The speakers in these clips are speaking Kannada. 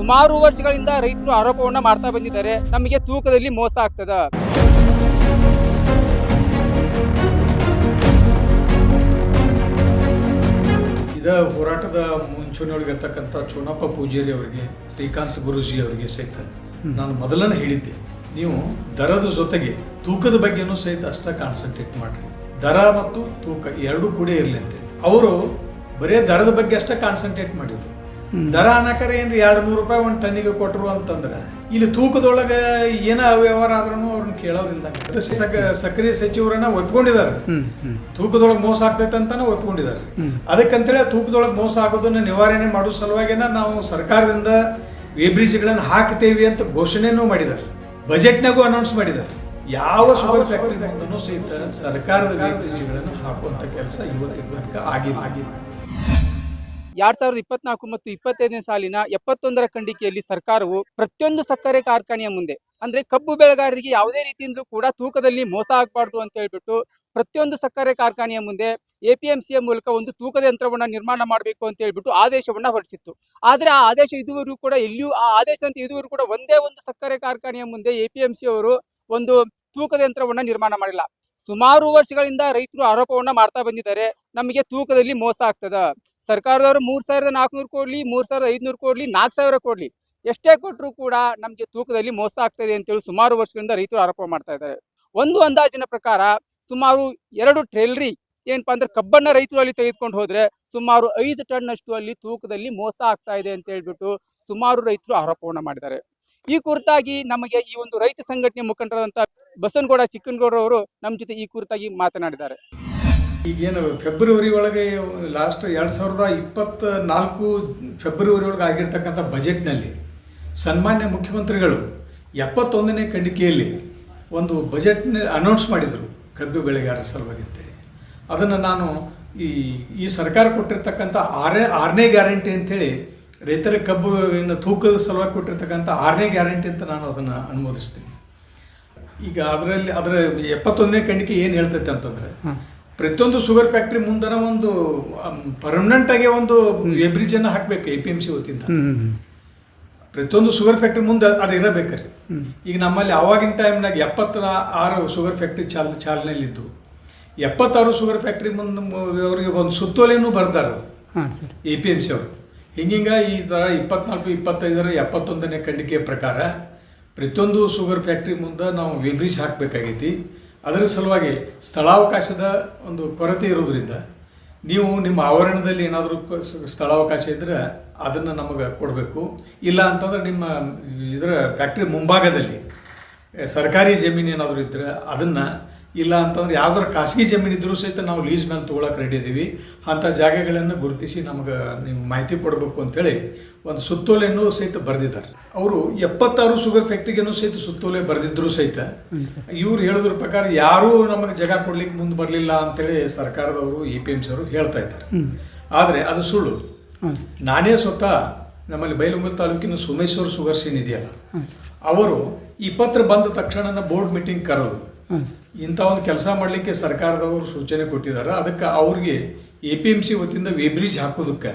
ಸುಮಾರು ವರ್ಷಗಳಿಂದ ರೈತರು ಆರೋಪವನ್ನ ಮಾಡ್ತಾ ಬಂದಿದ್ದಾರೆ. ನಮಗೆ ತೂಕದಲ್ಲಿ ಮೋಸ ಆಗ್ತದ. ಇದ ಹೋರಾಟದ ಮುಂಚೂಣಿಯೊಳಗಿರ್ತಕ್ಕಂಥ ಚೋನಪ್ಪ ಪೂಜಾರಿ ಅವರಿಗೆ ಶ್ರೀಕಾಂತ್ ಗುರುಜಿ ಅವರಿಗೆ ಸಹಿತ ನಾನು ಮೊದಲನೇ ಹೇಳಿದ್ದೆ ನೀವು ದರದ ಜೊತೆಗೆ ತೂಕದ ಬಗ್ಗೆನೂ ಸಹಿತ ಅಷ್ಟ ಕಾನ್ಸಂಟ್ರೇಟ್ ಮಾಡ್ರಿ. ದರ ಮತ್ತು ತೂಕ ಎರಡೂ ಕೂಡ ಇರಲಿ ಅಂತೇಳಿ ಅವರು ಬರೇ ದರದ ಬಗ್ಗೆ ಅಷ್ಟೇ ಕಾನ್ಸಂಟ್ರೇಟ್ ಮಾಡಿದ್ರು. ದರ ಅನಕರ ಏನ್ರಿ? ಎರಡು ನೂರು ರೂಪಾಯಿ ಒಂದು ಟನ್ನಿಗೆ ಕೊಟ್ಟರು ಅಂತಂದ್ರೆ ಇಲ್ಲಿ ತೂಕದೊಳಗೆ ಏನ ಅವ್ಯವಹಾರ ಆದ್ರೂ ಅವ್ರನ್ನ ಕೇಳೋರಿಲ್ಲ ಸಕ- ಸಕ್ರಿಯ ಸಚಿವರನ್ನ ಒಪ್ಕೊಂಡಿದ್ದಾರೆ. ತೂಕದೊಳಗೆ ಮೋಸ ಆಗ್ತೈತೆ ಅಂತಾನೆ ಒಪ್ಕೊಂಡಿದ್ದಾರೆ. ಅದಕ್ಕಂತೇಳಿ ತೂಕದೊಳಗೆ ಮೋಸ ಆಗೋದನ್ನ ನಿವಾರಣೆ ಮಾಡೋ ಸಲುವಾಗಿನ ನಾವು ಸರ್ಕಾರದಿಂದ ವೇಬ್ರಿಜ್ಗಳನ್ನು ಹಾಕ್ತೇವೆ ಅಂತ ಘೋಷಣೆನೂ ಮಾಡಿದ್ದಾರೆ. ಬಜೆಟ್ನಾಗೂ ಅನೌನ್ಸ್ ಮಾಡಿದ್ದಾರೆ. ಯಾವ ಶುಗರ್ ಫ್ಯಾಕ್ಟರಿ ಸಹಿತ ಸರ್ಕಾರದ ವೇಬ್ರಿಜ್ಗಳನ್ನು ಹಾಕುವಂತ ಕೆಲಸ ಇವತ್ತಿನ ತನಕ ಆಗಿಲ್ಲ. ಎರಡ್ ಸಾವಿರದ ಇಪ್ಪತ್ನಾಲ್ಕು ಮತ್ತು ಇಪ್ಪತ್ತೈದನೇ ಸಾಲಿನ ಎಪ್ಪತ್ತೊಂದರ ಖಂಡಿಕೆಯಲ್ಲಿ ಸರ್ಕಾರವು ಪ್ರತಿಯೊಂದು ಸಕ್ಕರೆ ಕಾರ್ಖಾನೆಯ ಮುಂದೆ, ಅಂದ್ರೆ ಕಬ್ಬು ಬೆಳೆಗಾರರಿಗೆ ಯಾವುದೇ ರೀತಿಯಿಂದಲೂ ಕೂಡ ತೂಕದಲ್ಲಿ ಮೋಸ ಆಗಬಾರ್ದು ಅಂತ ಹೇಳ್ಬಿಟ್ಟು ಪ್ರತಿಯೊಂದು ಸಕ್ಕರೆ ಕಾರ್ಖಾನೆಯ ಮುಂದೆ ಎಪಿಎಂಸಿಯ ಮೂಲಕ ಒಂದು ತೂಕದ ಯಂತ್ರವನ್ನ ನಿರ್ಮಾಣ ಮಾಡಬೇಕು ಅಂತ ಹೇಳ್ಬಿಟ್ಟು ಆದೇಶವನ್ನ ಹೊರಡಿಸಿತ್ತು. ಆದ್ರೆ ಆ ಆದೇಶ ಇದುವರೆಗೂ ಕೂಡ ಎಲ್ಲಿಯೂ, ಆ ಆದೇಶದಂತೆ ಇದುವರೆಗೂ ಕೂಡ ಒಂದೇ ಒಂದು ಸಕ್ಕರೆ ಕಾರ್ಖಾನೆಯ ಮುಂದೆ ಎಪಿಎಂಸಿ ಅವರು ಒಂದು ತೂಕದ ಯಂತ್ರವನ್ನ ನಿರ್ಮಾಣ ಮಾಡಿಲ್ಲ. ಸುಮಾರು ವರ್ಷಗಳಿಂದ ರೈತರು ಆರೋಪವನ್ನ ಮಾಡ್ತಾ ಬಂದಿದ್ದಾರೆ. ನಮಗೆ ತೂಕದಲ್ಲಿ ಮೋಸ ಆಗ್ತದ. ಸರ್ಕಾರದವರು ಮೂರ್ ಸಾವಿರದ ನಾಲ್ಕುನೂರು ಕೊಡ್ಲಿ, ಮೂರ್ ಸಾವಿರದ ಐದುನೂರು ಕೊಡ್ಲಿ, ನಾಲ್ಕು ಸಾವಿರ ಕೊಡ್ಲಿ ಎಷ್ಟೇ ಕೊಟ್ಟರು ಕೂಡ ನಮಗೆ ತೂಕದಲ್ಲಿ ಮೋಸ ಆಗ್ತದೆ ಅಂತೇಳಿ ಸುಮಾರು ವರ್ಷಗಳಿಂದ ರೈತರು ಆರೋಪ ಮಾಡ್ತಾ ಇದ್ದಾರೆ. ಒಂದು ಅಂದಾಜಿನ ಪ್ರಕಾರ ಸುಮಾರು ಎರಡು ಟ್ರೇಲ್ರಿ ಏನಪ್ಪಾ ಅಂದ್ರೆ ಕಬ್ಬನ್ನ ರೈತರು ಅಲ್ಲಿ ತೆಗೆದುಕೊಂಡು ಹೋದ್ರೆ ಸುಮಾರು ಐದು ಟನ್ ಅಷ್ಟು ಅಲ್ಲಿ ತೂಕದಲ್ಲಿ ಮೋಸ ಆಗ್ತಾ ಇದೆ ಅಂತ ಹೇಳ್ಬಿಟ್ಟು ಸುಮಾರು ರೈತರು ಆರೋಪವನ್ನ ಮಾಡಿದ್ದಾರೆ. ಈ ಕುರಿತಾಗಿ ನಮಗೆ ಈ ಒಂದು ರೈತ ಸಂಘಟನೆ ಮುಖಂಡರಾದಂತಹ ಬಸನಗೌಡ ಚಿಕ್ಕನಗೌಡ ಅವರು ನಮ್ಮ ಜೊತೆ ಈ ಕುರಿತಾಗಿ ಮಾತನಾಡಿದ್ದಾರೆ. ಈಗೇನು ಫೆಬ್ರವರಿ ಒಳಗೆ ಲಾಸ್ಟ್ ಎರಡು ಸಾವಿರದ ಇಪ್ಪತ್ತ ನಾಲ್ಕು ಫೆಬ್ರವರಿ ಒಳಗೆ ಆಗಿರ್ತಕ್ಕಂಥ ಬಜೆಟ್ನಲ್ಲಿ ಸನ್ಮಾನ್ಯ ಮುಖ್ಯಮಂತ್ರಿಗಳು ಎಪ್ಪತ್ತೊಂದನೇ ಖಂಡಿಕೆಯಲ್ಲಿ ಒಂದು ಬಜೆಟ್ನ ಅನೌನ್ಸ್ ಮಾಡಿದರು ಕಬ್ಬು ಬೆಳೆಗಾರರ ಸಲುವಾಗಿ ಅಂತೇಳಿ. ಅದನ್ನು ನಾನು ಈ ಈ ಸರ್ಕಾರ ಕೊಟ್ಟಿರ್ತಕ್ಕಂಥ ಆರನೇ ಆರನೇ ಗ್ಯಾರಂಟಿ ಅಂತೇಳಿ ರೈತರ ಕಬ್ಬು ಇನ್ನು ತೂಕದ ಸಲುವಾಗಿ ಕೊಟ್ಟಿರ್ತಕ್ಕಂಥ ಆರನೇ ಗ್ಯಾರಂಟಿ ಅಂತ ನಾನು ಅದನ್ನು ಅನುಮೋದಿಸ್ತೀನಿ. ಈಗ ಅದರಲ್ಲಿ ಅದರ ಎಪ್ಪತ್ತೊಂದನೇ ಖಂಡಿಕೆ ಏನು ಹೇಳ್ತೈತೆ ಅಂತಂದ್ರೆ ಪ್ರತಿಯೊಂದು ಶುಗರ್ ಫ್ಯಾಕ್ಟ್ರಿ ಮುಂದನ ಒಂದು ಪರ್ಮನೆಂಟಾಗಿ ಒಂದು ಎಬ್ರಿಜನ್ನು ಹಾಕಬೇಕು ಹಾಕ್ಬೇಕು ಎ ಪಿ ಎಂ ಸಿ ವತಿಯಿಂದ. ಪ್ರತಿಯೊಂದು ಶುಗರ್ ಫ್ಯಾಕ್ಟ್ರಿ ಮುಂದೆ ಅದು ಇರಬೇಕ್ರಿ. ಈಗ ನಮ್ಮಲ್ಲಿ ಆವಾಗಿನ ಟೈಮ್ನಾಗ ಎಪ್ಪತ್ತ ಆರು ಶುಗರ್ ಫ್ಯಾಕ್ಟ್ರಿ ಚಾಲ್ ಚಾಲನೆಯಲ್ಲಿದ್ದು ಎಪ್ಪತ್ತಾರು ಶುಗರ್ ಫ್ಯಾಕ್ಟ್ರಿ ಮುಂದೆ ಅವರಿಗೆ ಒಂದು ಸುತ್ತೋಲೆನೂ ಬರ್ತಾರೆ ಹಾಂ sir. A P M C ಅವರು. ಹಿಂಗಿಂಗ ಈ ಥರ ಇಪ್ಪತ್ನಾಲ್ಕು ಇಪ್ಪತ್ತೈದರ ಎಪ್ಪತ್ತೊಂದನೇ ಖಂಡಿಕೆಯ ಪ್ರಕಾರ ಪ್ರತಿಯೊಂದು ಶುಗರ್ ಫ್ಯಾಕ್ಟ್ರಿ ಮುಂದೆ ನಾವು ವೆಬ್ರಿಜ್ ಹಾಕಬೇಕಾಗೈತಿ. ಅದರ ಸಲುವಾಗಿ ಸ್ಥಳಾವಕಾಶದ ಒಂದು ಕೊರತೆ ಇರೋದ್ರಿಂದ ನೀವು ನಿಮ್ಮ ಆವರಣದಲ್ಲಿ ಏನಾದರೂ ಸ್ಥಳಾವಕಾಶ ಇದ್ದರೆ ಅದನ್ನು ನಮಗೆ ಕೊಡಬೇಕು. ಇಲ್ಲ ಅಂತಂದ್ರೆ ನಿಮ್ಮ ಇದರ ಫ್ಯಾಕ್ಟ್ರಿ ಮುಂಭಾಗದಲ್ಲಿ ಸರ್ಕಾರಿ ಜಮೀನು ಏನಾದರೂ ಇದ್ದರೆ ಅದನ್ನು ಇಲ್ಲ ಅಂತಂದ್ರೆ ಯಾವ್ದಾರು ಖಾಸಗಿ ಜಮೀನು ಇದ್ದರೂ ಸಹಿತ ನಾವು ಲೀಸ್ ಮೇಲೆ ತೊಗೊಳಕ್ಕೆ ರೆಡಿ ಇದ್ದೀವಿ ಅಂಥ ಜಾಗಗಳನ್ನು ಗುರುತಿಸಿ ನಮಗೆ ನೀವು ಮಾಹಿತಿ ಕೊಡಬೇಕು ಅಂತೇಳಿ ಒಂದು ಸುತ್ತೋಲೆಯನ್ನು ಸಹಿತ ಬರೆದಿದ್ದಾರೆ. ಅವರು ಎಪ್ಪತ್ತಾರು ಶುಗರ್ ಫ್ಯಾಕ್ಟ್ರಿಗೇನು ಸಹಿತ ಸುತ್ತೋಲೆ ಬರೆದಿದ್ರು ಸಹಿತ ಇವ್ರು ಹೇಳೋದ್ರ ಪ್ರಕಾರ ಯಾರೂ ನಮಗೆ ಜಾಗ ಕೊಡ್ಲಿಕ್ಕೆ ಮುಂದೆ ಬರಲಿಲ್ಲ ಅಂತೇಳಿ ಸರ್ಕಾರದವರು ಎ ಪಿ ಎಂ ಸಿ ಅವರು ಹೇಳ್ತಾ ಇದ್ದಾರೆ. ಆದರೆ ಅದು ಸುಳ್ಳು. ನಾನೇ ಸ್ವತಃ ನಮ್ಮಲ್ಲಿ ಬೈಲುಂಗಲ್ ತಾಲೂಕಿನ ಸೋಮೇಶ್ವರ ಶುಗರ್ಸ್ ಏನಿದೆಯಲ್ಲ ಇದೆಯಲ್ಲ. ಅವರು ಈ ಪತ್ರ ಬಂದ ತಕ್ಷಣ ಬೋರ್ಡ್ ಮೀಟಿಂಗ್ ಕರೆದು ಇಂಥ ಒಂದು ಕೆಲಸ ಮಾಡಲಿಕ್ಕೆ ಸರ್ಕಾರದವರು ಸೂಚನೆ ಕೊಟ್ಟಿದ್ದಾರೆ. ಅದಕ್ಕೆ ಅವ್ರಿಗೆ ಎ ಪಿ ಎಂ ಸಿ ವತಿಯಿಂದ ವೇಬ್ರಿಜ್ ಹಾಕೋದಕ್ಕೆ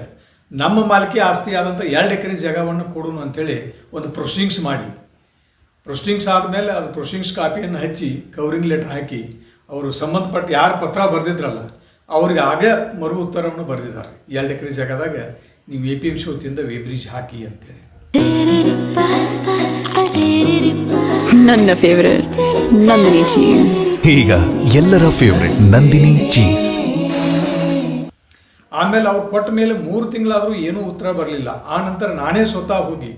ನಮ್ಮ ಮಾಲಿಕೆ ಆಸ್ತಿ ಆದಂಥ ಎರಡು ಎಕರೆ ಜಾಗವನ್ನು ಕೊಡೋಣ ಅಂತೇಳಿ ಒಂದು ಪ್ರೊಸೀಡಿಂಗ್ಸ್ ಮಾಡಿ. ಪ್ರೊಸೀಡಿಂಗ್ಸ್ ಆದಮೇಲೆ ಅದು ಪ್ರೊಸೀಡಿಂಗ್ಸ್ ಕಾಪಿಯನ್ನು ಹಚ್ಚಿ ಕವರಿಂಗ್ ಲೆಟರ್ ಹಾಕಿ ಅವರು ಸಂಬಂಧಪಟ್ಟ ಯಾರು ಪತ್ರ ಬರೆದಿದ್ರಲ್ಲ, ಅವ್ರಿಗೆ ಆಗೇ ಮರು ಉತ್ತರವನ್ನು ಬರೆದಿದ್ದಾರೆ. ಎರಡು ಎಕರೆ ಜಾಗದಾಗ ನೀವು ಎ ಪಿ ಎಂ ಸಿ ವತಿಯಿಂದ ವೇಬ್ರಿಜ್ ಹಾಕಿ ಅಂತೇಳಿ. ನನ್ನ ಫೇವರೇಟ್ ನಂದಿನಿ ಚೀಸ್ ಈಗ ಎಲ್ಲರ ಫೇವ್ರೆಟ್ ನಂದಿನಿ ಚೀಸ್ ಆಮೇಲೆ ಅವ್ರು ಕೊಟ್ಟ ಮೇಲೆ ಮೂರು ತಿಂಗಳಾದರೂ ಏನೂ ಉತ್ತರ ಬರಲಿಲ್ಲ. ಆ ನಂತರ ನಾನೇ ಸ್ವತಃ ಹೋಗಿ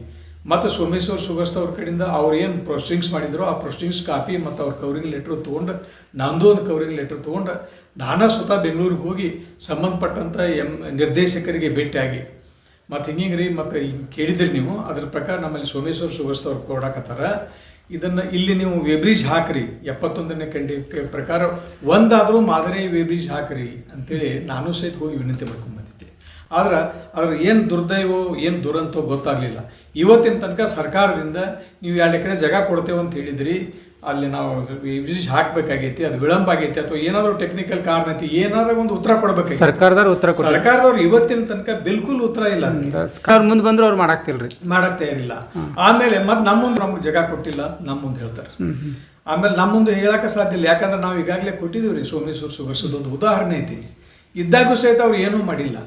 ಮತ್ತು ಸೋಮೇಶ್ವರ್ ಸುಗಸ್ತ ಅವ್ರ ಕಡೆಯಿಂದ ಅವ್ರು ಏನು ಪ್ರೊಸೀಡಿಂಗ್ಸ್ ಮಾಡಿದ್ರು ಆ ಪ್ರೊಸೀಡಿಂಗ್ಸ್ ಕಾಪಿ ಮತ್ತು ಅವ್ರ ಕವರಿಂಗ್ ಲೆಟ್ರ್ ತೊಗೊಂಡು ನಂದು ಒಂದು ಕವರಿಂಗ್ ಲೆಟ್ರ್ ತೊಗೊಂಡು ನಾನೇ ಸ್ವತಃ ಬೆಂಗಳೂರಿಗೆ ಹೋಗಿ ಸಂಬಂಧಪಟ್ಟಂಥ ಎಂ ನಿರ್ದೇಶಕರಿಗೆ ಭೇಟಿಯಾಗಿ. ಮತ್ತು ಹಿಂಗಿಂಗೆ ರೀ ಮತ್ತು ಹಿಂಗೆ ಕೇಳಿದ್ರಿ ನೀವು, ಅದ್ರ ಪ್ರಕಾರ ನಮ್ಮಲ್ಲಿ ಸೋಮೇಶ್ವರ ಸುಗರ್ಸ್ ಅವ್ರು ಕೊಡಾಕತ್ತಾರ. ಇದನ್ನು ಇಲ್ಲಿ ನೀವು ವೆಬ್ರಿಜ್ ಹಾಕ್ರಿ, ಎಪ್ಪತ್ತೊಂದನೇ ಕಂಡಿ ಪ್ರಕಾರ ಒಂದಾದರೂ ಮಾದರಿ ವೆಬ್ರಿಜ್ ಹಾಕ್ರಿ ಅಂತೇಳಿ ನಾನು ಸಹಿತ ಹೋಗಿ ವಿನಂತಿ ಮಾಡ್ಕೊಂಡ್ಬಂದಿದ್ದೆ ಆದ್ರೆ ಅದ್ರ ಏನು ದುರ್ದೈವೋ ಏನು ದುರಂತೋ ಗೊತ್ತಾಗಲಿಲ್ಲ. ಇವತ್ತಿನ ತನಕ ಸರ್ಕಾರದಿಂದ ನೀವು ಎರಡು ಎಕರೆ ಜಾಗ ಕೊಡ್ತೇವೆ ಅಂತ ಹೇಳಿದ್ರಿ ಅಲ್ಲಿ ನಾವು ವಿಜಿಟ್ ಹಾಕಬೇಕಾಗೈತಿ ಅದು ವಿಳಂಬ ಆಗೈತಿ ಅಥವಾ ಏನಾದರೂ ಟೆಕ್ನಿಕಲ್ ಕಾರಣ ಐತಿ ಏನಾದ್ರೂ ಒಂದು ಉತ್ತರ ಕೊಡ್ಬೇಕು ಸರ್ಕಾರದವ್ರು ಉತ್ತರ ಸರ್ಕಾರದವ್ರು ಇವತ್ತಿನ ತನಕ ಬಿಲ್ಕುಲ್ ಉತ್ತರ ಇಲ್ಲ. ಅವ್ರು ಮುಂದೆ ಬಂದ್ರು ಅವ್ರು ಮಾಡಾಕ್ತಿಲ್ರಿ. ಮಾಡಕ್ ತಯಾರಿಲ್ಲ ಆಮೇಲೆ ಮತ್ತೆ ನಮ್ಮ ಮುಂದೆ ನಮ್ಗೆ ಜಾಗ ಕೊಟ್ಟಿಲ್ಲ ನಮ್ಮ ಮುಂದೆ ಹೇಳ್ತಾರೆ ಆಮೇಲೆ ನಮ್ಮ ಮುಂದೆ ಹೇಳಕ್ಕೆ ಸಾಧ್ಯ ಇಲ್ಲ. ಯಾಕಂದ್ರೆ ನಾವು ಈಗಾಗಲೇ ಕೊಟ್ಟಿದ್ದೀವಿ ರೀ ಸೋಮೇಶ್ವರ ಸುಗರ್ಸದ ಒಂದು ಉದಾಹರಣೆ ಐತಿ. ಇದ್ದಾಗೂ ಸಹಿತ ಅವ್ರು ಏನೂ ಮಾಡಿಲ್ಲ.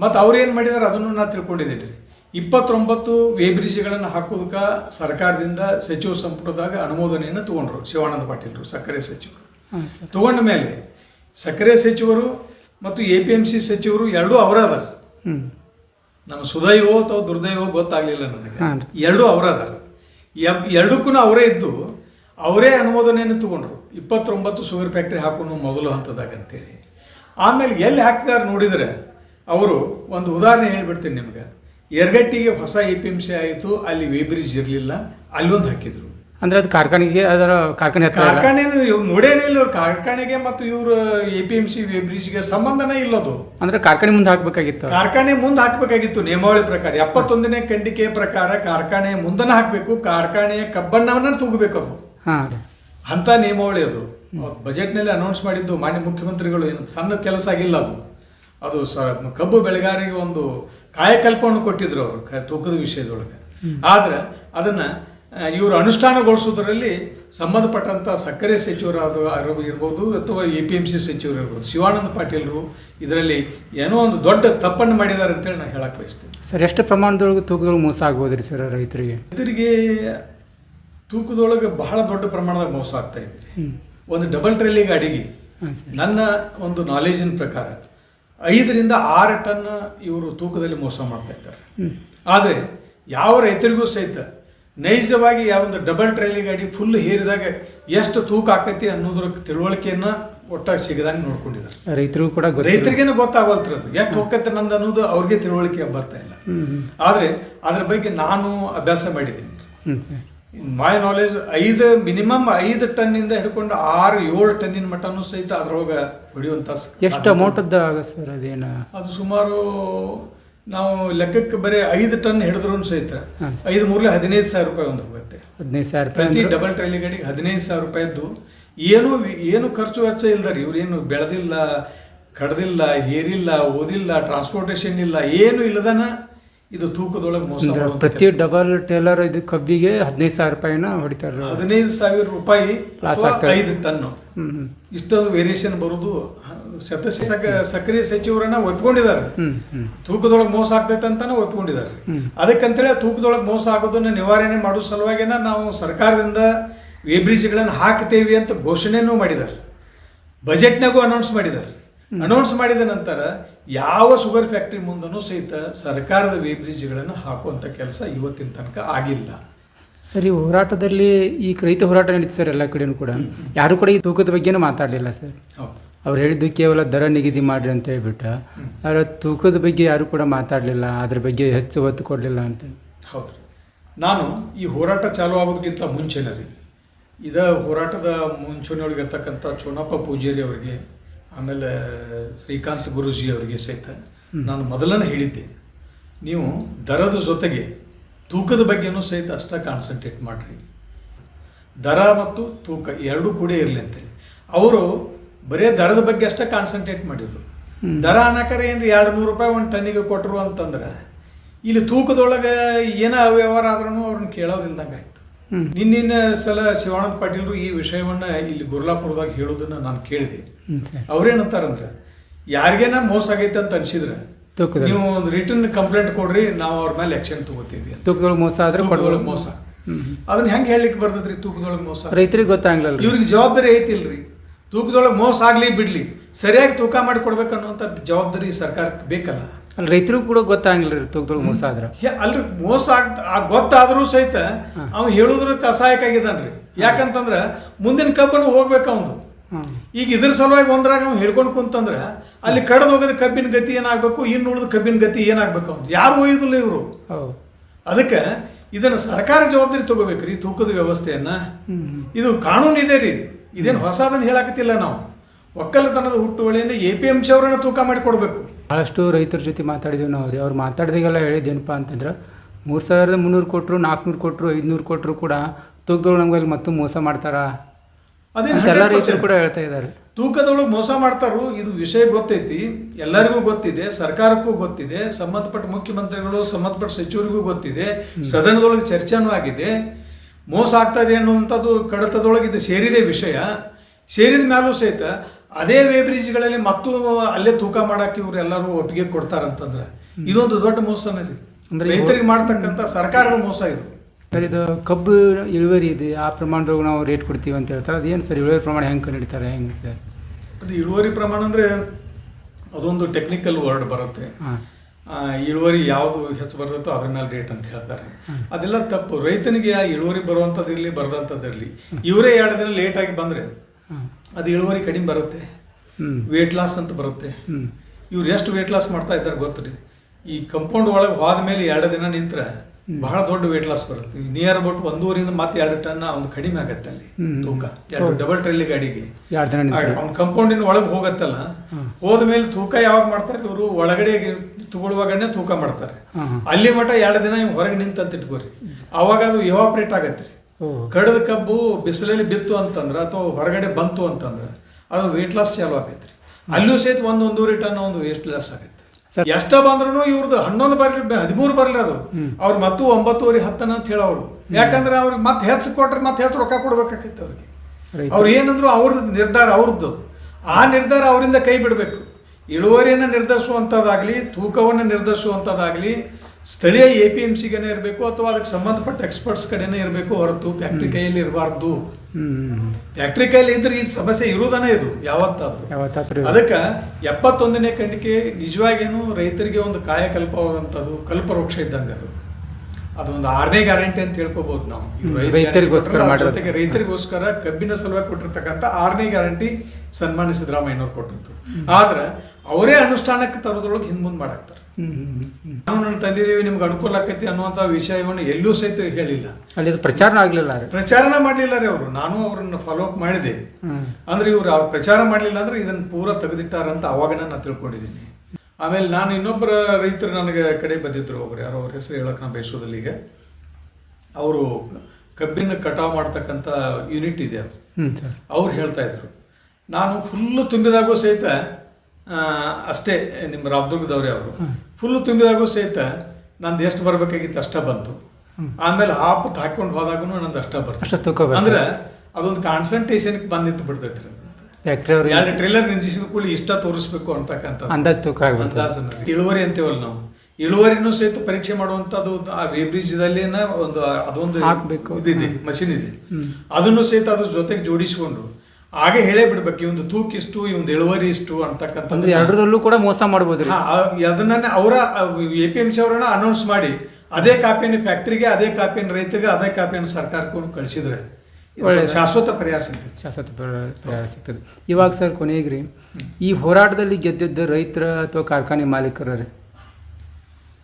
ಮತ್ತು ಅವ್ರು ಏನು ಮಾಡಿದಾರೆ ಅದನ್ನು ನಾನು ತಿಳ್ಕೊಂಡಿದ್ದೀನಿ ರೀ. ಇಪ್ಪತ್ತೊಂಬತ್ತು ವೇಬ್ರಿಜ್ಗಳನ್ನು ಹಾಕೋದಕ್ಕೆ ಸರ್ಕಾರದಿಂದ ಸಚಿವ ಸಂಪುಟದಾಗ ಅನುಮೋದನೆಯನ್ನು ತಗೊಂಡ್ರು ಶಿವಾನಂದ ಪಾಟೀಲ್ರು ಸಕ್ಕರೆ ಸಚಿವರು. ತಗೊಂಡ ಮೇಲೆ ಸಕ್ಕರೆ ಸಚಿವರು ಮತ್ತು ಎ ಪಿ ಎಂ ಸಿ ಸಚಿವರು ಎರಡೂ ಅವರಾದ ನಮ್ಮ ಸುದೈವೋ ಅಥವಾ ದುರ್ದೈವೋ ಗೊತ್ತಾಗ್ಲಿಲ್ಲ ನನಗೆ. ಎರಡೂ ಅವರ ಅದಾರ ಎಬ್- ಎರಡಕ್ಕೂ ಅವರೇ ಇದ್ದು ಅವರೇ ಅನುಮೋದನೆಯನ್ನು ತಗೊಂಡ್ರು. ಇಪ್ಪತ್ತೊಂಬತ್ತು ಶುಗರ್ ಫ್ಯಾಕ್ಟ್ರಿ ಹಾಕೊಂಡು ಮೊದಲು ಹಂತದಾಗ ಅಂತೇಳಿ. ಆಮೇಲೆ ಎಲ್ಲಿ ಹಾಕಿದಾರೆ ನೋಡಿದರೆ ಅವರು ಒಂದು ಉದಾಹರಣೆ ಹೇಳಿಬಿಡ್ತೀನಿ ನಿಮಗೆ. ಎರಗಟ್ಟಿಗೆ ಹೊಸ ಎ ಪಿ ಎಂ ಸಿ ಆಯಿತು ಅಲ್ಲಿ ವೇ ಬ್ರಿಡ್ಜ್ ಇರಲಿಲ್ಲ ಅಲ್ಲೊಂದು ಹಾಕಿದ್ರು. ಅಂದ್ರೆ ಅದು ಕಾರ್ಖಾನೆಗೆ ಅದರ ಕಾರ್ಖಾನೆ. ಕಾರ್ಖಾನೆ ಇವ್ರು ನೋಡೇನೇ ಇಲ್ಲ ಇವ್ರು ಕಾರ್ಖಾನೆಗೆ ಮತ್ತು ಇವರು A P M C weigh ಬ್ರಿಡ್ಜ್ಗೆ ಸಂಬಂಧನೇ ಇಲ್ಲದು. ಅಂದ್ರೆ ಕಾರ್ಖಾನೆ ಮುಂದೆ ಹಾಕಬೇಕಾಗಿತ್ತು? ಕಾರ್ಖಾನೆ ಮುಂದೆ ಹಾಕಬೇಕಾಗಿತ್ತು ನಿಯಮಾವಳಿ ಪ್ರಕಾರ. ಎಪ್ಪತ್ತೊಂದನೇ ಖಂಡಿಕೆ ಪ್ರಕಾರ ಕಾರ್ಖಾನೆ ಮುಂದನ ಹಾಕಬೇಕು ಕಾರ್ಖಾನೆಯ ಕಬ್ಬಣ್ಣವನ್ನ ತೂಗಬೇಕು ಅದು. ಅಂತ ನಿಯಮಾವಳಿ ಅದು. ಬಜೆಟ್ನಲ್ಲಿ ಅನೌನ್ಸ್ ಮಾಡಿದ್ದು ಮಾನ್ಯ ಮುಖ್ಯಮಂತ್ರಿಗಳು ಏನು ಸಣ್ಣ ಕೆಲಸ ಆಗಿಲ್ಲ ಅದು. ಅದು ಸ ಕಬ್ಬು ಬೆಳೆಗಾರಿಗೆ ಒಂದು ಕಾಯಕಲ್ಪವನ್ನು ಕೊಟ್ಟಿದ್ರು ಅವರು ಕ ತೂಕದ ವಿಷಯದೊಳಗೆ. ಆದರೆ ಅದನ್ನ ಇವರು ಅನುಷ್ಠಾನಗೊಳಿಸೋದ್ರಲ್ಲಿ ಸಂಬಂಧಪಟ್ಟಂಥ ಸಕ್ಕರೆ ಸಚಿವರಾದ ಇರ್ಬೋದು ಅಥವಾ ಎ ಪಿ ಎಂ ಸಿ ಸಚಿವರು ಇರ್ಬೋದು ಶಿವಾನಂದ ಪಾಟೀಲರು ಇದರಲ್ಲಿ ಏನೋ ಒಂದು ದೊಡ್ಡ ತಪ್ಪನ್ನು ಮಾಡಿದ್ದಾರೆ ಅಂತೇಳಿ ನಾನು ಹೇಳಕ್ಕೆ ಬಯಸ್ತೀನಿ. ಸರ್ ಎಷ್ಟು ಪ್ರಮಾಣದೊಳಗೆ ತೂಕದೊಳಗೆ ಮೋಸ ಆಗ್ಬೋದು ರೀ ಸರ್ ರೈತರಿಗೆ? ರೈತರಿಗೆ ತೂಕದೊಳಗೆ ಬಹಳ ದೊಡ್ಡ ಪ್ರಮಾಣದಾಗ ಮೋಸ ಆಗ್ತಾ ಇದ್ದೀರಿ. ಒಂದು ಡಬಲ್ ಟ್ರೆಲ್ಲಿಗೆ ಅಡಿಗೆ. ನನ್ನ ಒಂದು ನಾಲೆಜಿನ ಪ್ರಕಾರ ಐದರಿಂದ ಆರು ಟನ್ ಇವರು ತೂಕದಲ್ಲಿ ಮೋಸ ಮಾಡ್ತಾ ಇದ್ದಾರೆ. ಆದರೆ ಯಾವ ರೈತರಿಗೂ ಸಹಿತ ನೈಜವಾಗಿ ಯಾವೊಂದು ಡಬಲ್ ಟ್ರೈಲಿ ಗಾಡಿ ಫುಲ್ ಹೇರಿದಾಗ ಎಷ್ಟು ತೂಕ ಆಕತಿ ಅನ್ನೋದ್ರ ತಿಳುವಳಿಕೆಯನ್ನು ಒಟ್ಟಾಗಿ ಸಿಗದಂಗೆ ನೋಡ್ಕೊಂಡಿದ್ದಾರೆ. ರೈತರಿಗೂ ಕೂಡ ರೈತರಿಗೇನು ಗೊತ್ತಾಗಲ್ತ್ರಿ ಅದು. ಎಷ್ಟು ಹೋಗತ್ತೆ ನಂದು ಅನ್ನೋದು ಅವ್ರಿಗೆ ತಿಳುವಳಿಕೆ ಬರ್ತಾ ಇಲ್ಲ. ಆದರೆ ಅದ್ರ ಬಗ್ಗೆ ನಾನು ಅಭ್ಯಾಸ ಮಾಡಿದ್ದೀನಿ. ಸರ್ ಮೈ ನಾಲೆಜ್ ಐದು ಮಿನಿಮಮ್ ಐದು ಟನ್ನಿಂದ ಹಿಡ್ಕೊಂಡು ಆರು ಏಳು ಟನ್ನಿನ ಮಟ್ಟನೂ ಸಹಿತ ಅದ್ರೊಳಗೆ ಹೊಡೆಯುವಂಥ ಎಷ್ಟು ಅಮೌಂಟದ್ದು ಆಗ ಸರ್ ಅದೇನು? ಅದು ಸುಮಾರು ನಾವು ಲೆಕ್ಕಕ್ಕೆ ಬರೀ ಐದು ಟನ್ ಹಿಡಿದ್ರು ಸಹಿತ. ಐದು ಮೂರಲೆ ಹದಿನೈದು ಸಾವಿರ ರೂಪಾಯಿ ಒಂದು ಹೋಗುತ್ತೆ. ಹದಿನೈದು ಸಾವಿರ ರೂಪಾಯಿ ಪ್ರತಿ ಡಬಲ್ ಟ್ರೈಲಿ ಗಾಡಿಗೆ ಹದಿನೈದು ಸಾವಿರ ರೂಪಾಯಿದ್ದು ಏನು ಏನು ಖರ್ಚು ವೆಚ್ಚ ಇಲ್ದಾರಿ. ಇವ್ರೇನು ಬೆಳೆದಿಲ್ಲ ಕಡ್ದಿಲ್ಲ ಏರಿಲ್ಲ ಓದಿಲ್ಲ ಟ್ರಾನ್ಸ್ಪೋರ್ಟೇಷನ್ ಇಲ್ಲ ಏನು ಇಲ್ಲದನ ಇದು ತೂಕದೊಳಗೆ ಮೋಸ ಪ್ರತಿ ಡಬಲ್ ಟೇಲರ್ ಇದು ಕಬ್ಬಿಗೆ ಹದಿನೈದು ಸಾವಿರ ರೂಪಾಯಿನ ಹೊಡಿತಾರೆ. ಹದಿನೈದು ಸಾವಿರ ರೂಪಾಯಿ ಲಾಸ್ ಆಗ್ತದೆ. ಐದು ಟನ್ನು. ಇಷ್ಟೊಂದು ವೇರಿಯೇಷನ್ ಬರುವುದು ಶತ ಸಕ್ರಿಯ ಸಚಿವರನ್ನ ಒಪ್ಕೊಂಡಿದ್ದಾರೆ. ತೂಕದೊಳಗೆ ಮೋಸ ಆಗ್ತೈತೆ ಅಂತಾನೆ ಒಪ್ಕೊಂಡಿದ್ದಾರೆ. ಅದಕ್ಕಂತೇಳಿ ತೂಕದೊಳಗೆ ಮೋಸ ಆಗೋದನ್ನ ನಿವಾರಣೆ ಮಾಡೋ ಸಲುವಾಗಿನ ನಾವು ಸರ್ಕಾರದಿಂದ ವೇಬ್ರಿಜ್ಗಳನ್ನು ಹಾಕ್ತೇವೆ ಅಂತ ಘೋಷಣೆನೂ ಮಾಡಿದ್ದಾರೆ. ಬಜೆಟ್ನಾಗೂ ಅನೌನ್ಸ್ ಮಾಡಿದ್ದಾರೆ. ಅನೌನ್ಸ್ ಮಾಡಿದ ನಂತರ ಯಾವ ಶುಗರ್ ಫ್ಯಾಕ್ಟ್ರಿ ಮುಂದೂ ಸಹಿತ ಸರ್ಕಾರದ ವೇಬ್ರಿಜ್ಗಳನ್ನು ಹಾಕುವಂಥ ಕೆಲಸ ಇವತ್ತಿನ ತನಕ ಆಗಿಲ್ಲ. ಸರ್ ಈ ಹೋರಾಟದಲ್ಲಿ ಈ ರೈತ ಹೋರಾಟ ನಡೀತು ಸರ್ ಎಲ್ಲ ಕಡೆಯೂ ಕೂಡ. ಯಾರು ಕೂಡ ಈ ತೂಕದ ಬಗ್ಗೆನೂ ಮಾತಾಡಲಿಲ್ಲ ಸರ್. ಅವ್ರು ಹೇಳಿದ್ದು ಕೇವಲ ದರ ನಿಗದಿ ಮಾಡಿರಿ ಅಂತ ಹೇಳ್ಬಿಟ್ಟು. ಆದರೆ ತೂಕದ ಬಗ್ಗೆ ಯಾರು ಕೂಡ ಮಾತಾಡಲಿಲ್ಲ. ಅದ್ರ ಬಗ್ಗೆ ಹೆಚ್ಚು ಒತ್ತು ಕೊಡಲಿಲ್ಲ ಅಂತ. ಹೌದು. ನಾನು ಈ ಹೋರಾಟ ಚಾಲು ಆಗೋದಕ್ಕಿಂತ ಮುಂಚೆನೇ ರೀ. ಇದ ಹೋರಾಟದ ಮುಂಚೂಣಿಯೊಳಗೆ ಇರ್ತಕ್ಕಂಥ ಚೋನಪ್ಪ ಪೂಜಾರಿ ಅವರಿಗೆ ಆಮೇಲೆ ಶ್ರೀಕಾಂತ್ ಗುರೂಜಿ ಅವರಿಗೆ ಸಹಿತ ನಾನು ಮೊದಲನೇ ಹೇಳಿದ್ದೆ. ನೀವು ದರದ ಜೊತೆಗೆ ತೂಕದ ಬಗ್ಗೆನೂ ಸಹಿತ ಅಷ್ಟ ಕಾನ್ಸಂಟ್ರೇಟ್ ಮಾಡಿರಿ. ದರ ಮತ್ತು ತೂಕ ಎರಡೂ ಕೂಡ ಇರಲಿ ಅಂತೇಳಿ. ಅವರು ಬರೀ ದರದ ಬಗ್ಗೆ ಅಷ್ಟೇ ಕಾನ್ಸಂಟ್ರೇಟ್ ಮಾಡಿದ್ರು. ದರ ಅನ್ನಕರೆ ಏನು ಎರಡು ನೂರು ರೂಪಾಯಿ ಒಂದು ಟನ್ನಿಗೆ ಕೊಟ್ಟರು ಅಂತಂದ್ರೆ ಇಲ್ಲಿ ತೂಕದೊಳಗೆ ಏನ ಅವ್ಯವಹಾರ ಆದ್ರೂ ಅವ್ರನ್ನ ಕೇಳೋರಿಲ್ದಂಗೆ ಆಯ್ತು. ನಿನ್ನಿನ ಸಲ ಶಿವಾನಂದ ಪಾಟೀಲ್ರು ಈ ವಿಷಯವನ್ನ ಇಲ್ಲಿ ಗುರ್ಲಾಪುರದಾಗ ಹೇಳೋದನ್ನ ನಾನು ಕೇಳಿದೆ. ಅವ್ರೇನಂತಾರಂದ್ರೆ ಯಾರಿಗೇನ ಮೋಸ ಆಗೈತೆ ಅಂತ ಅನ್ಸಿದ್ರೆ ನೀವು ಒಂದು ರಿಟರ್ನ್ ಕಂಪ್ಲೇಂಟ್ ಕೊಡ್ರಿ ನಾವು ಅವ್ರ ಮೇಲೆ ಆಕ್ಷನ್ ತಗೋತೀವಿ ತೂಕದೊಳಗೆ ಮೋಸ ಆದ್ರೆ ತೂಕದೊಳಗೆ ಮೋಸ. ಅದನ್ನ ಹೆಂಗೆ ಹೇಳಲಿಕ್ಕೆ ಬರ್ತದ್ರಿ ತೂಕದೊಳಗೆ ಮೋಸ? ರೈತರಿಗೆ ಗೊತ್ತಾಗ್ಲಲ್ಲ ಇವ್ರಿಗೆ ಜವಾಬ್ದಾರಿ ಐತಿಲ್ರಿ. ತೂಕದೊಳಗೆ ಮೋಸ ಆಗಲಿ ಬಿಡ್ಲಿ ಸರಿಯಾಗಿ ತೂಕ ಮಾಡಿ ಅನ್ನುವಂಥ ಜವಾಬ್ದಾರಿ ಸರ್ಕಾರಕ್ಕೆ ಬೇಕಲ್ಲ? ಅಲ್ಲಿ ರೈತರಿಗೂ ಕೂಡ ಗೊತ್ತಾಗಿಲ್ಲ ರೀ ತೂಕದೊಳಗೆ ಮೋಸ ಆದ್ರೆ. ಅಲ್ರಿ ಮೋಸ ಆಗ ಗೊತ್ತಾದರೂ ಸಹಿತ ಅವ್ನು ಹೇಳೋದ್ರ ಅಸಹಾಯಕ ಆಗಿದ್ದಾನ್ರಿ. ಯಾಕಂತಂದ್ರೆ ಮುಂದಿನ ಕಬ್ಬನ್ನು ಹೋಗ್ಬೇಕು ಅವನು ಈಗ ಇದ್ರ ಸಲುವಾಗಿ ಒಂದ್ರಾಗ ಅವ್ನು ಹೇಳ್ಕೊಂಡು ಕುಂತಂದ್ರೆ ಅಲ್ಲಿ ಕಡ್ದು ಹೋಗೋದು ಕಬ್ಬಿನ ಗತಿ ಏನಾಗಬೇಕು ಇನ್ನು ಉಳಿದ ಕಬ್ಬಿನ ಗತಿ ಏನಾಗಬೇಕು ಅವ್ನು ಯಾರು ಒಯ್ಯುದಿಲ್ಲ ಇವರು? ಅದಕ್ಕೆ ಇದನ್ನ ಸರ್ಕಾರ ಜವಾಬ್ದಾರಿ ತಗೋಬೇಕ್ರಿ ತೂಕದ ವ್ಯವಸ್ಥೆಯನ್ನ. ಇದು ಕಾನೂನು ಇದೆ ರೀ. ಇದೇನು ಹೊಸದನ್ನು ಹೇಳಕತ್ತಿಲ್ಲ ನಾವು. ಒಕ್ಕಲತನದ ಹುಟ್ಟುವಳಿಯಿಂದ ಎ ಪಿ ಎಂ ಸಿ ಅವರನ್ನ ತೂಕ ಮಾಡಿ ಕೊಡಬೇಕು ಭಾಳಷ್ಟು ರೈತರ ಜೊತೆ ಮಾತಾಡಿದ್ದೀವಿ ನಾವು ರೀ. ಅವ್ರು ಮಾತಾಡಿದಾಗೆಲ್ಲ ಹೇಳಿದ್ದೇನಪ್ಪ ಅಂತಂದ್ರೆ ಮೂರು ಸಾವಿರದ ಮುನ್ನೂರು ಕೊಟ್ಟರು ನಾಲ್ಕುನೂರು ಕೊಟ್ಟರು ಐದುನೂರು ಕೊಟ್ಟರು ಕೂಡ ತೂಕದೊಳಗೆ ನಮಗೆ ಮತ್ತು ಮೋಸ ಮಾಡ್ತಾರಾ ಅದೇ ಎಲ್ಲ ರೈತರು ಕೂಡ ಹೇಳ್ತಾ ಇದ್ದಾರೆ. ತೂಕದೊಳಗೆ ಮೋಸ ಮಾಡ್ತಾರು ಇದು ವಿಷಯ ಗೊತ್ತೈತಿ. ಎಲ್ಲರಿಗೂ ಗೊತ್ತಿದೆ ಸರ್ಕಾರಕ್ಕೂ ಗೊತ್ತಿದೆ ಸಂಬಂಧಪಟ್ಟ ಮುಖ್ಯಮಂತ್ರಿಗಳು ಸಂಬಂಧಪಟ್ಟ ಸಚಿವರಿಗೂ ಗೊತ್ತಿದೆ. ಸದನದೊಳಗೆ ಚರ್ಚೆನೂ ಆಗಿದೆ. ಮೋಸ ಆಗ್ತದೆ ಅನ್ನುವಂಥದ್ದು ಕಡತದೊಳಗೆ ಇದು ಸೇರಿದೆ ವಿಷಯ. ಸೇರಿದ ಮೇಲೂ ಸಹಿತ ಅದೇ ವೇಬ್ರಿಜ್ಗಳಲ್ಲಿ ಮತ್ತು ಅಲ್ಲೇ ತೂಕ ಮಾಡೋಕ್ಕೆ ಇವ್ರು ಎಲ್ಲರೂ ಒಪ್ಪಿಗೆ ಕೊಡ್ತಾರಂತಂದ್ರೆ ಇದೊಂದು ದೊಡ್ಡ ಮೋಸನೇ ಅನ್ನೋದು. ಅಂದ್ರೆ ರೈತರಿಗೆ ಮಾಡ್ತಕ್ಕಂಥ ಸರ್ಕಾರದ ಮೋಸ ಇದು. ಸರ್ ಇದು ಕಬ್ಬು ಇಳುವರಿ ಇದೆ ಆ ಪ್ರಮಾಣದೊಳಗೆ ನಾವು ರೇಟ್ ಕೊಡ್ತೀವಿ ಅಂತ ಹೇಳ್ತಾರೆ. ಅದೇನು ಸರ್ ಇಳುವರಿ ಪ್ರಮಾಣ ಹೆಂಗೆ ಕಂಡುಹಿಡಿತಾರೆ ಹೆಂಗೆ ಸರ್? ಅದು ಇಳುವರಿ ಪ್ರಮಾಣ ಅಂದರೆ ಅದೊಂದು ಟೆಕ್ನಿಕಲ್ ವರ್ಡ್ ಬರುತ್ತೆ. ಇಳುವರಿ ಯಾವುದು ಹೆಚ್ಚು ಬರ್ತೈತೋ ಅದ್ರ ಮೇಲೆ ರೇಟ್ ಅಂತ ಹೇಳ್ತಾರೆ. ಅದೆಲ್ಲ ತಪ್ಪು. ರೈತನಿಗೆ ಆ ಇಳುವರಿ ಬರುವಂಥದ್ದು ಇರಲಿ ಇವರೇ ಎರಡು ದಿನ ಲೇಟಾಗಿ ಬಂದರೆ ಅದು ಇಳುವರಿ ಕಡಿಮೆ ಬರುತ್ತೆ. ವೇಟ್ ಲಾಸ್ ಅಂತ ಬರುತ್ತೆ. ಇವ್ರು ಎಷ್ಟು ವೇಟ್ ಲಾಸ್ ಮಾಡ್ತಾ ಇದ್ದಾರೆ ಗೊತ್ತ್ರಿ? ಈ ಕಂಪೌಂಡ್ ಒಳಗೆ ಹೋದ ಮೇಲೆ ಎರಡು ದಿನ ನಿಂತ್ರೆ ಬಹಳ ದೊಡ್ಡ ವೇಟ್ ಲಾಸ್ ಬರುತ್ತೆ. ನಿಯರ್ ಅಬೌಟ್ ಒಂದೂರಿಂದ ಮತ್ತೆ ಎರಡು ಟನ್ ಒಂದು ಕಡಿಮೆ ಆಗತ್ತೆ ಅಲ್ಲಿ. ತೂಕ. ಎರಡು ಡಬಲ್ ಟ್ರಲ್ಲಿ ಗಾಡಿಗೆ. ಅವ್ನ ಕಂಪೌಂಡಿನ ಒಳಗೆ ಹೋಗತ್ತಲ್ಲ ಹೋದ ಮೇಲೆ ತೂಕ ಯಾವಾಗ ಮಾಡ್ತಾರೆ ಇವರು? ಒಳಗಡೆ ತಗೊಳ್ಳುವಾಗನೇ ತೂಕ ಮಾಡ್ತಾರೆ. ಅಲ್ಲಿ ಮಟ್ಟ ಎರಡು ದಿನ ಹೊರಗೆ ನಿಂತಂತ ಇಟ್ಕೋರಿ. ಅವಾಗ ಅದು ಎವಾಪ್ರೇಟ್ ಆಗತ್ತೆ ರೀ ಕಡದ ಕಬ್ಬು ಬಿಸಿಲಲ್ಲಿ ಬಿತ್ತು ಅಂತಂದ್ರೆ ಅಥವಾ ಹೊರಗಡೆ ಬಂತು ಅಂತಂದ್ರೆ ಅದು ವೇಟ್ ಲಾಸ್ ಚಾಲು ಆಗೈತೆ ರೀ ಅಲ್ಲೂ ಸಹಿತ ಒಂದು ಒಂದೂವರೆ ಟನ್ ಒಂದು ವೇಟ್ ಲಾಸ್ ಆಗೈತೆ ಸರ್. ಎಷ್ಟ ಬಂದ್ರೂ ಇವ್ರದ್ದು ಹನ್ನೊಂದು ಬರ್ಲಿ ಹದಿಮೂರು ಬರ್ಲಿ ಅದು. ಅವ್ರು ಮತ್ತು ಒಂಬತ್ತುವರೆ ಹತ್ತನ ಅಂತ ಹೇಳೋರು ಯಾಕಂದ್ರೆ ಅವ್ರಿಗೆ ಮತ್ತೆ ಹೆಚ್ಚು ಕೊಟ್ರೆ ಮತ್ತೆ ಹೆಚ್ಚು ರೊಕ್ಕ ಕೊಡ್ಬೇಕಾಗಿತ್ತು ಅವ್ರಿಗೆ. ಅವ್ರು ಏನಂದ್ರು ಅವ್ರದ್ದು ನಿರ್ಧಾರ ಅವ್ರದ್ದು ಆ ನಿರ್ಧಾರ ಅವರಿಂದ ಕೈ ಬಿಡಬೇಕು. ಇಳುವರಿಯನ್ನು ನಿರ್ಧರಿಸುವಂಥದ್ದಾಗಲಿ ತೂಕವನ್ನು ನಿರ್ಧರಿಸುವಂಥದ್ದಾಗಲಿ ಸ್ಥಳೀಯ ಎ ಪಿ ಎಂ ಸಿಗೇನೆ ಇರಬೇಕು ಅಥವಾ ಅದಕ್ಕೆ ಸಂಬಂಧಪಟ್ಟ ಎಕ್ಸ್ಪರ್ಟ್ಸ್ ಕಡೆನೇ ಇರಬೇಕು ಹೊರತು ಫ್ಯಾಕ್ಟ್ರಿ ಕೈಯಲ್ಲಿ ಇರಬಾರ್ದು. ಫ್ಯಾಕ್ಟ್ರಿ ಕೈಯಲ್ಲಿ ಇದ್ರೆ ಈ ಸಮಸ್ಯೆ ಇರುವುದನೇ ಇದು ಯಾವತ್ತಾದ್ರೂ. ಅದಕ್ಕೆ ಎಪ್ಪತ್ತೊಂದನೇ ಖಂಡಿಕೆ ನಿಜವಾಗೇನು ರೈತರಿಗೆ ಒಂದು ಕಾಯಕಲ್ಪವಾದಂಥದ್ದು ಕಲ್ಪವೃಕ್ಷ ಇದ್ದಂಗೆ ಅದು. ಅದೊಂದು ಆರನೇ ಗ್ಯಾರಂಟಿ ಅಂತ ಹೇಳ್ಕೋಬಹುದು ನಾವು. ರೈತರಿಗೋಸ್ಕರ ರೈತರಿಗೋಸ್ಕರ ಕಬ್ಬಿನ ಸಲುವಾಗಿ ಕೊಟ್ಟಿರ್ತಕ್ಕಂಥ ಆರನೇ ಗ್ಯಾರಂಟಿ ಸನ್ಮಾನಿಸಿದ್ರಾಮಯ್ಯನವ್ರು ಕೊಟ್ಟಿದ್ದು. ಆದ್ರೆ ಅವರೇ ಅನುಷ್ಠಾನಕ್ಕೆ ತರೋದ್ರೊಳಗೆ ಹಿಂದ್ ಮುಂದೆ ಮಾಡಾಕ್ತಾರೆ. ನಾವು ತಂದಿದ್ದೀವಿ ನಿಮ್ಗೆ ಅನುಕೂಲ ಆಕೈತಿ ಅನ್ನುವಂಥ ವಿಷಯವನ್ನು ಎಲ್ಲೂ ಸಹಿತ ಹೇಳಿಲ್ಲ. ಅಲ್ಲಿ ಪ್ರಚಾರ ಆಗಲಿಲ್ಲ ಪ್ರಚಾರನ ಮಾಡಲಿಲ್ಲ ರೀ ಅವರು. ನಾನು ಅವರನ್ನು ಫಾಲೋ ಅಪ್ ಮಾಡಿದೆ. ಅಂದ್ರೆ ಇವ್ರು ಅವ್ರು ಪ್ರಚಾರ ಮಾಡಲಿಲ್ಲ ಅಂದ್ರೆ ಇದನ್ನು ಪೂರ ತೆಗೆದಿಟ್ಟಾರಂತ ಅವಾಗ ನಾನು ತಿಳ್ಕೊಂಡಿದ್ದೀನಿ. ಆಮೇಲೆ ನಾನು ಇನ್ನೊಬ್ಬರ ರೈತರು ನನಗೆ ಕಡೆ ಬಂದಿದ್ರು ಒಬ್ರು. ಯಾರೋ ಅವ್ರ ಹೆಸರು ಹೇಳಕ್ ನಾನು ಬಯಸೋದಿಲ್ಲ ಈಗ. ಅವರು ಕಬ್ಬಿನ ಕಟಾವು ಮಾಡ್ತಕ್ಕಂಥ ಯೂನಿಟ್ ಇದೆ ಅದು. ಅವ್ರು ಹೇಳ್ತಾ ಇದ್ರು. ನಾನು ಫುಲ್ಲು ತುಂಬಿದಾಗೂ ಸಹಿತ ಅಷ್ಟೇ ನಿಮ್ಮ ರಾಮದುರ್ಗದವರೇ ಅವರು. ಫುಲ್ ತುಂಬಿದಾಗೂ ಸಹಿತ ನಂದು ಎಷ್ಟು ಬರಬೇಕಾಗಿತ್ತು ಅಷ್ಟ ಬಂತು. ಆಮೇಲೆ ಹಾಪ್ ಹಾಕೊಂಡು ಹೋದಾಗೂ ನಂದು ಅಷ್ಟ ಅಷ್ಟು ಬರ್ತದೆ ತೂಕ ಬರ್ತದೆ. ಅಂದ್ರೆ ಅದೊಂದು ಕಾನ್ಸಂಟ್ರೇಷನ್ಗೆ ಬಂದಿತ್ತು ಬಿಡ್ತೈತಿ. ಫ್ಯಾಕ್ಟ್ರಿ ಅವ್ರಿಗೆ ಎರಡು ಟ್ರೇಲರ್ ನಿಂದಿಸಿದ ಕೂಡಲೇ ಇಷ್ಟ ತೋರಿಸ್ಬೇಕು ಅಂತಕ್ಕಂಥ ಅಂದಾಜು ತೂಕ ಆಗ್ಬಿಡ್ತದೆ. ಅಂದಾಜನ್ನ ಇಳುವರಿ ಅಂತೀವಲ್ಲ ನಾವು. ಇಳುವರಿನೂ ಸಹಿತ ಪರೀಕ್ಷೆ ಮಾಡುವಂಥದ್ದು ಆ ವೇಬ್ರಿಜ್ದಲ್ಲಿನ ಒಂದು ಅದೊಂದು ಹಾಕ್ಬೇಕು. ಇದಿದೆ ಮಷಿನ್ ಇದೆ. ಅದನ್ನು ಸಹಿತ ಅದ್ರ ಜೊತೆಗೆ ಜೋಡಿಸಿಕೊಂಡು ಹಾಗೆ ಹೇಳೇ ಬಿಡ್ಬೇಕು ಇವೊಂದು ತೂಕ ಇಷ್ಟು ಇವಂದು ಇಳುವರಿ ಇಷ್ಟು ಅಂತಕ್ಕಂಥ ಅಂದ್ರೆ ಎರಡರಲ್ಲೂ ಕೂಡ ಮೋಸ ಮಾಡ್ಬೋದು ಅದನ್ನ ಅವರ ಎ ಪಿ ಎಂ ಸಿ ಅವರನ್ನ ಅನೌನ್ಸ್ ಮಾಡಿ ಅದೇ ಕಾಪಿಯನ್ನು ಫ್ಯಾಕ್ಟ್ರಿಗೆ ಅದೇ ಕಾಪಿಯನ್ನು ರೈತರಿಗೆ ಅದೇ ಕಾಪಿಯನ್ನು ಸರ್ಕಾರಕ್ಕೂ ಕಳಿಸಿದ್ರೆ ಶಾಶ್ವತ ಪರಿಹಾರ ಸಿಗ್ತದೆ. ಶಾಶ್ವತ ಪರಿಹಾರ- ಸಿಗ್ತದೆ. ಇವಾಗ ಸರ್ ಕೊನೆಗೆ ರೀ ಈ ಹೋರಾಟದಲ್ಲಿ ಗೆದ್ದಿದ್ದ ರೈತರ ಅಥವಾ ಕಾರ್ಖಾನೆ ಮಾಲೀಕರ ರೀ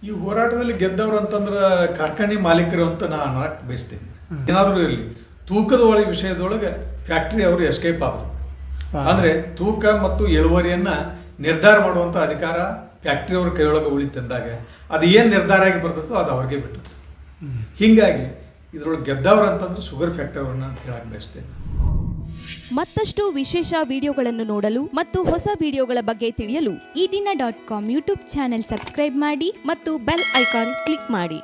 ಈ ಹೋರಾಟದಲ್ಲಿ ಗೆದ್ದವ್ರು ಅಂತಂದ್ರೆ ಕಾರ್ಖಾನೆ ಮಾಲೀಕರು ಅಂತ ನಾನು ಬಯಸ್ತೇನೆ. ಏನಾದರೂ ಇರಲಿ. ತೂಕದ ಒಳಗೆ ವಿಷಯದೊಳಗೆ ಫ್ಯಾಕ್ಟ್ರಿ ಅವರು ಎಸ್ಕೇಪ್ ಆದರು. ಆದರೆ ತೂಕ ಮತ್ತು ಇಳುವರಿಯನ್ನು ನಿರ್ಧಾರ ಮಾಡುವಂಥ ಅಧಿಕಾರ ಫ್ಯಾಕ್ಟ್ರಿ ಅವ್ರ ಕೈಯೊಳಗೆ ಉಳಿತಂದಾಗ ಅದು ಏನು ನಿರ್ಧಾರ ಆಗಿ ಬರ್ತದೋ ಅದು ಅವ್ರಿಗೆ ಬಿಟ್ಟದ್ದು. ಹೀಗಾಗಿ ಇದರೊಳಗೆ ಗೆದ್ದವ್ರು ಅಂತಂದ್ರೆ ಶುಗರ್ ಫ್ಯಾಕ್ಟ್ರಿ ಅವ್ರನ್ನ ಅಂತ ಹೇಳಕ್ಕೆ ಬಯಸ್ತೇನೆ ಮತ್ತಷ್ಟು ವಿಶೇಷ ವಿಡಿಯೋಗಳನ್ನು ನೋಡಲು ಮತ್ತು ಹೊಸ ವಿಡಿಯೋಗಳ ಬಗ್ಗೆ ತಿಳಿಯಲು ಈ ದಿನ dot com YouTube channel subscribe ಮಾಡಿ ಮತ್ತು ಬೆಲ್ ಐಕಾನ್ ಕ್ಲಿಕ್ ಮಾಡಿ.